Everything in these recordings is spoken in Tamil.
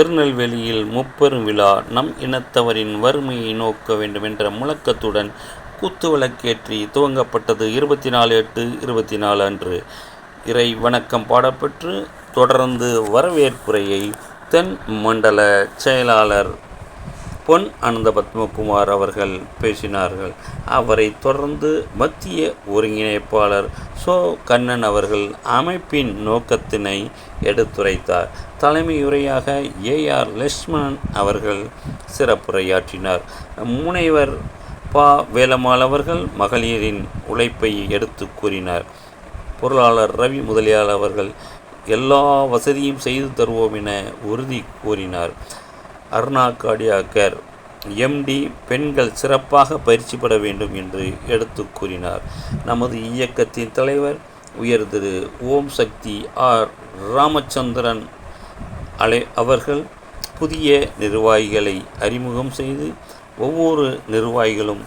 திருநெல்வேலியில் முப்பெரும் விழா நம் இனத்தவரின் வறுமையை நோக்க வேண்டுமென்ற முழக்கத்துடன் முழக்கத்துடன் குத்துவிளக்கேற்றி துவங்கப்பட்டது இருபத்தி நாலு எட்டு இருபத்தி நாலு அன்று. இறை வணக்கம் பாடப்பெற்று தொடர்ந்து வரவேற்புரையை தென் மண்டல செயலாளர் பொன் அனந்த பத்மகுமார் அவர்கள் பேசினார்கள். அவரை தொடர்ந்து மத்திய ஒருங்கிணைப்பாளர் சோ கண்ணன் அவர்கள் அமைப்பின் நோக்கத்தினை எடுத்துரைத்தார். தலைமையுரையாக ஏஆர் லட்சுமணன் அவர்கள் சிறப்புரையாற்றினார். முனைவர் பா. வேலம்மாள் அவர்கள் மகளிரின் உழைப்பை எடுத்து கூறினார். பொருளாளர் ரவி முதலியார் அவர்கள் எல்லா வசதியும் செய்து தருவோம் என உறுதி கூறினார். அருணாகாடியாக்கர் எம்டி பெண்கள் சிறப்பாக பயிற்சி பெற வேண்டும் என்று எடுத்து கூறினார். நமது இயக்கத்தின் தலைவர் உயர் திரு ஓம் சக்தி ஆர் ராமச்சந்திரன் அலை அவர்கள் புதிய நிர்வாகிகளை அறிமுகம் செய்து ஒவ்வொரு நிர்வாகிகளும்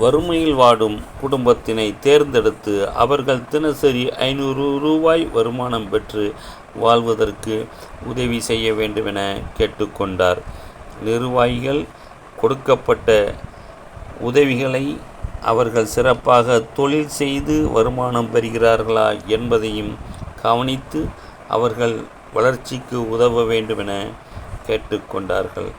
வறுமையில் வாடும் குடும்பத்தினை தேர்ந்தெடுத்து அவர்கள் தினசரி ஐநூறு ரூபாய் வருமானம் பெற்று வாழ்வதற்கு உதவி செய்ய வேண்டுமென கேட்டுக்கொண்டார். நிர்வாகிகள் கொடுக்கப்பட்ட உதவிகளை அவர்கள் சிறப்பாக தொழில் செய்து வருமானம் பெறுகிறார்களா என்பதையும் கவனித்து அவர்கள் வளர்ச்சிக்கு உதவ வேண்டுமென கேட்டுக்கொண்டார்கள்.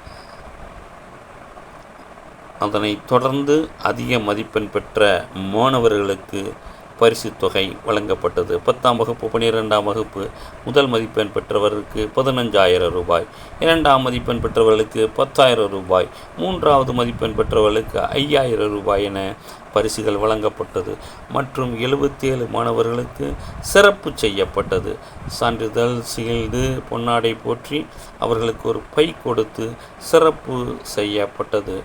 அதனைத் தொடர்ந்து அதிக மதிப்பெண் பெற்ற மாணவர்களுக்கு பரிசுத் தொகை வழங்கப்பட்டது. பத்தாம் வகுப்பு பன்னிரெண்டாம் வகுப்பு முதல் மதிப்பெண் பெற்றவருக்கு பதினஞ்சாயிரம் ரூபாய். இரண்டாம் மதிப்பெண் பெற்றவர்களுக்கு பத்தாயிரம் ரூபாய். மூன்றாவது மதிப்பெண் பெற்றவர்களுக்கு ஐயாயிரம் ரூபாய் என பரிசுகள் வழங்கப்பட்டது மற்றும் எழுபத்தேழு மாணவர்களுக்கு சிறப்பு செய்யப்பட்டது. சான்றிதழ் சிகிழ்ந்து பொன்னாடை போற்றி அவர்களுக்கு ஒரு பை கொடுத்து சிறப்பு செய்யப்பட்டது.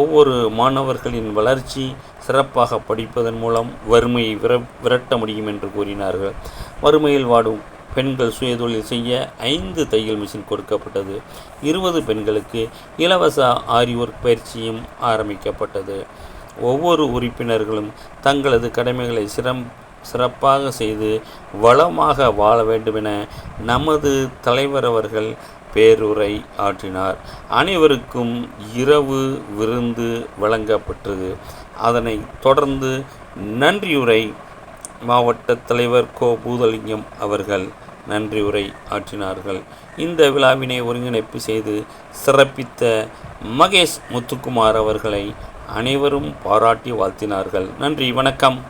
ஒவ்வொரு மாணவர்களின் வளர்ச்சி சிறப்பாக படிப்பதன் மூலம் வறுமையை விர விரட்ட முடியும் என்று கூறினார்கள். வறுமையில் வாடும் பெண்கள் சுயதொழில் செய்ய ஐந்து தையல் மிஷின் கொடுக்கப்பட்டது. இருபது பெண்களுக்கு இலவச ஆரி ஒர்க் பயிற்சியும் ஆரம்பிக்கப்பட்டது. ஒவ்வொரு உறுப்பினர்களும் தங்களது கடமைகளை சிரம் சிறப்பாக செய்து வளமாக வாழ வேண்டுமென நமது தலைவர் அவர்கள் பேருரை ஆற்றினார். அனைவருக்கும் இரவு விருந்து வழங்கப்பட்டது. அதனை தொடர்ந்து நன்றியுரை மாவட்ட தலைவர் கோ. பூதலிங்கம் அவர்கள் நன்றி உரை ஆற்றினார்கள். இந்த விழாவினை ஒருங்கிணைப்பு செய்து சிறப்பித்த மகேஷ் முத்துக்குமார் அவர்களை அனைவரும் பாராட்டி வாழ்த்தினார்கள். நன்றி வணக்கம்.